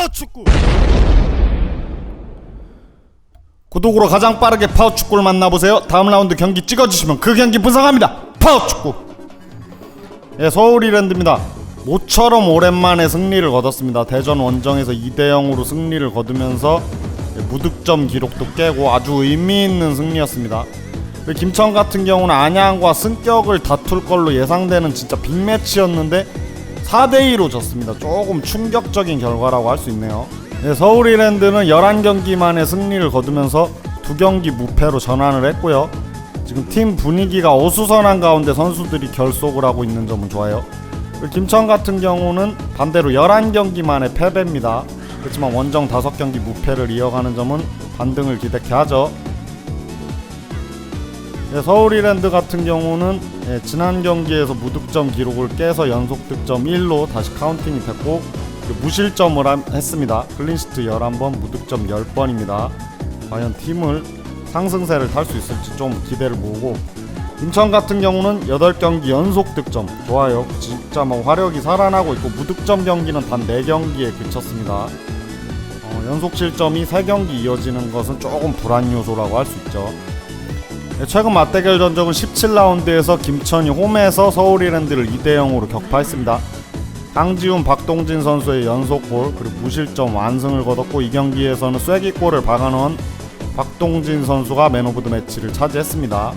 파워축구. 구독으로 가장 빠르게 파워축구를 만나보세요. 다음 라운드 경기 찍어주시면 그 경기 분석합니다. 파워축구. 예 서울 이랜드입니다. 모처럼 오랜만에 승리를 거뒀습니다. 대전 원정에서 2대0으로 승리를 거두면서 예, 무득점 기록도 깨고 아주 의미있는 승리였습니다. 그 김천 같은 경우는 안양과 승격을 다툴 걸로 예상되는 진짜 빅매치였는데 4대2로 졌습니다. 조금 충격적인 결과라고 할 수 있네요. 네, 서울 이랜드는 11경기 만에 승리를 거두면서 두 경기 무패로 전환을 했고요. 지금 팀 분위기가 어수선한 가운데 선수들이 결속을 하고 있는 점은 좋아요. 김천 같은 경우는 반대로 11경기 만에 패배입니다. 그렇지만 원정 5경기 무패를 이어가는 점은 반등을 기대케 하죠. 예, 서울 이랜드 같은 경우는 예, 지난 경기에서 무득점 기록을 깨서 연속 득점 1로 다시 카운팅이 됐고 그 무실점을 함- 했습니다. 클린시트 11번, 무득점 10번입니다. 과연 팀을 상승세를 탈 수 있을지 좀 기대를 모으고 인천 같은 경우는 8경기 연속 득점 좋아요. 진짜 뭐 화력이 살아나고 있고 무득점 경기는 단 4경기에 그쳤습니다. 어, 연속 실점이 3경기 이어지는 것은 조금 불안 요소라고 할 수 있죠. 네, 최근 맞대결 전적은 17라운드에서 김천이 홈에서 서울 이랜드를 2대 0으로 격파했습니다. 강지훈, 박동진 선수의 연속골 그리고 무실점 완승을 거뒀고 이 경기에서는 쐐기골을 박아넣은 박동진 선수가 맨 오브 더 매치를 차지했습니다.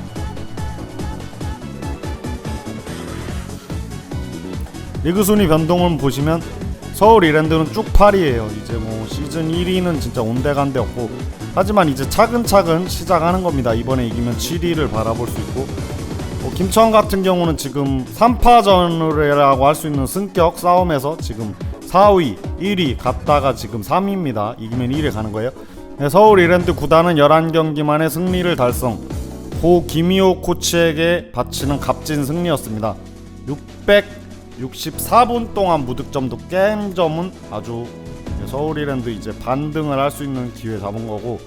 리그 순위 변동을 보시면 서울 이랜드는 쭉 8위에요. 이제 뭐 시즌 1위는 진짜 온데간데 없고 하지만 이제 차근차근 시작하는 겁니다. 이번에 이기면 7위를 바라볼 수 있고 뭐 김천 같은 경우는 지금 3파전이라고 할 수 있는 승격 싸움에서 지금 4위, 1위 갔다가 지금 3위입니다. 이기면 1위 가는 거예요. 네, 서울 이랜드 구단은 11경기 만에 승리를 달성. 고 김희호 코치에게 바치는 값진 승리였습니다. 664분 동안 무득점도 깬 점은 아주 네, 서울 이랜드 이제 반등을 할 수 있는 기회 잡은 거고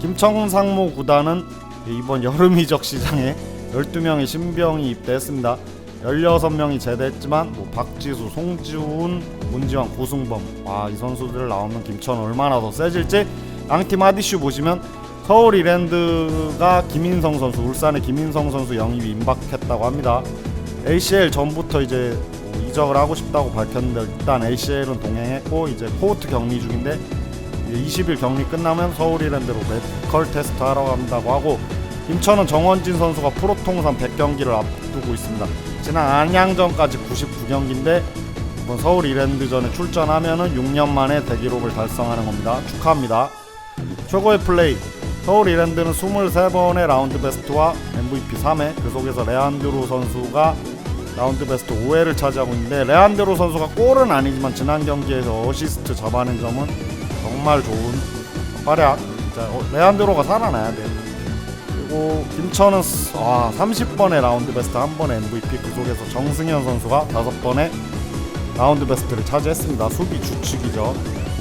김청 상무 구단은 이번 여름 이적 시장에 12명의 신병이 입대했습니다. 16명이 제대했지만 뭐 박지수, 송지훈, 문지환, 고승범 와 이 선수들 나오면 김천 얼마나 더 세질지 양팀 하디슈 보시면 서울 이랜드가 김인성 선수, 울산의 김인성 선수 영입이 임박했다고 합니다. ACL 전부터 이제 뭐 이적을 하고 싶다고 밝혔는데 일단 ACL은 동행했고 이제 코호트 격리 중인데 이제 20일 격리 끝나면 서울 이랜드로 메디컬 테스트 하러 간다고 하고 김천은 정원진 선수가 프로 통산 100경기를 앞두고 있습니다. 지난 안양전까지 99경기인데 이번 서울 이랜드전에 출전하면은 6년 만에 대기록을 달성하는 겁니다. 축하합니다. 최고의 플레이 서울 이랜드는 23번의 라운드 베스트와 MVP 3회 그 속에서 레안드로 선수가 라운드 베스트 5회를 차지하고 있는데 레안드로 선수가 골은 아니지만 지난 경기에서 어시스트 잡아낸 점은 정말 좋은 활약. 진짜 어, 레안드로가 살아나야 돼요 그리고 김천은 스- 와 30번의 라운드 베스트 한 번의 MVP. 그 속에서 정승현 선수가 다섯 번의 라운드 베스트를 차지했습니다. 수비 주축이죠.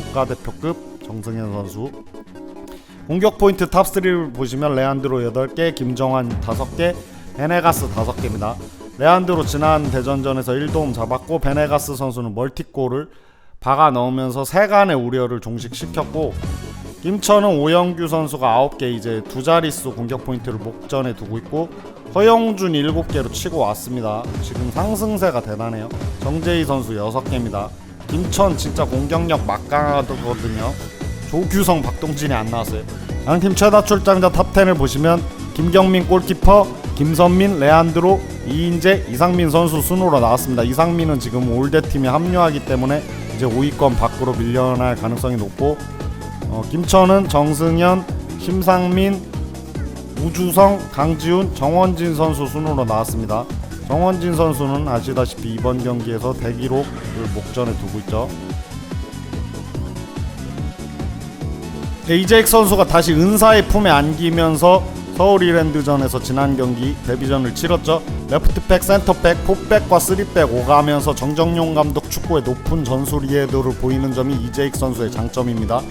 국가대표급 정승현 선수. 공격 포인트 탑 3를 보시면 레안드로 8개, 김정환 5개, 베네가스 5개입니다. 레안드로 지난 대전전에서 1도움 잡았고 베네가스 선수는 멀티골을 박아 넣으면서 세간의 우려를 종식시켰고 김천은 오영규 선수가 9개 이제 두 자릿수 공격 포인트를 목전에 두고 있고 허영준 7개로 치고 왔습니다. 지금 상승세가 대단해요. 정재희 선수 6개입니다. 김천 진짜 공격력 막강하거든요. 조규성, 박동진이 안 나왔어요. 양팀 최다 출장자 탑10을 보시면 김경민 골키퍼, 김선민, 레안드로, 이인재, 이상민 선수 순으로 나왔습니다. 이상민은 지금 올대 팀에 합류하기 때문에 이제 5위권 밖으로 밀려날 가능성이 높고 어, 김천은 정승현, 심상민, 우주성, 강지훈, 정원진 선수 순으로 나왔습니다. 정원진 선수는 아시다시피 이번 경기에서 대기록을 목전에 두고 있죠. 이재익 선수가 다시 은사의 품에 안기면서 서울 이랜드전에서 지난 경기 데뷔전을 치렀죠. 레프트백, 센터백, 포백과 쓰리백 오가면서 정정용 감독 축구의 높은 전술 이해도를 보이는 점이 이재익 선수의 장점입니다.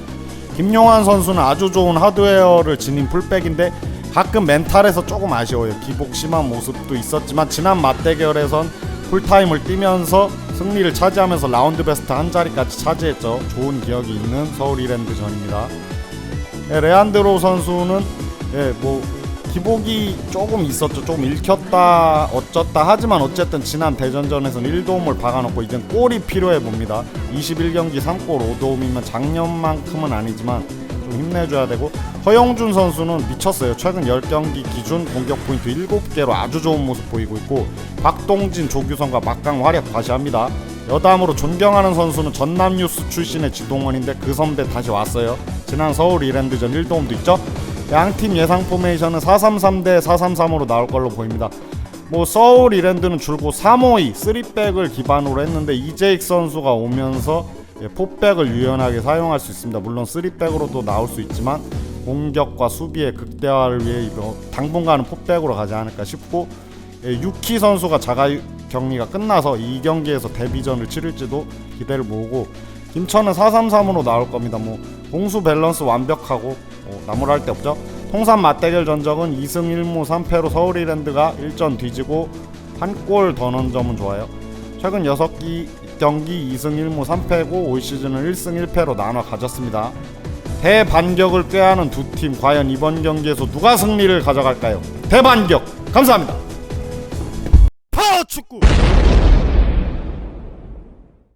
김용환 선수는 아주 좋은 하드웨어를 지닌 풀백인데 가끔 멘탈에서 조금 아쉬워요. 기복 심한 모습도 있었지만 지난 맞대결에선 풀타임을 뛰면서 승리를 차지하면서 라운드 베스트 한 자리까지 차지했죠. 좋은 기억이 있는 서울 이랜드 전입니다. 예, 레안드로 선수는 예, 뭐 기복이 조금 있었죠. 조금 읽혔다 어쩌다 하지만 어쨌든 지난 대전전에서는 1도움을 박아놓고 이젠 골이 필요해 봅니다. 21경기 3골 5도움이면 작년만큼은 아니지만 좀 힘내줘야 되고 허영준 선수는 미쳤어요. 최근 10경기 기준 공격 포인트 7개로 아주 좋은 모습 보이고 있고 박동진, 조규성과 막강 활약 과시합니다. 여담으로 존경하는 선수는 전남 뉴스 출신의 지동원인데 그 선배 다시 왔어요. 지난 서울 이랜드전 1도움도 있죠. 양팀 예상 포메이션은 433 대 433으로 나올 걸로 보입니다. 뭐 서울 이랜드는 줄곧 352 3백을 기반으로 했는데 이재익 선수가 오면서 예, 포백을 유연하게 사용할 수 있습니다. 물론 3백으로도 나올 수 있지만 공격과 수비의 극대화를 위해 이거 당분간은 포백으로 가지 않을까 싶고 예, 유키 선수가 자가 격리가 끝나서 이 경기에서 데뷔전을 치를지도 기대를 모으고 김천은 433으로 나올 겁니다. 뭐 공수 밸런스 완벽하고 뭐 나무랄 데 없죠. 통산 맞대결 전적은 2승 1무 3패로 서울 이랜드가 1전 뒤지고 한 골 더 넣은 점은 좋아요. 최근 6기 경기 2승 1무 3패고 올 시즌은 1승 1패로 나눠 가졌습니다. 대반격을 꾀하는 두 팀 과연 이번 경기에서 누가 승리를 가져갈까요? 대반격 감사합니다.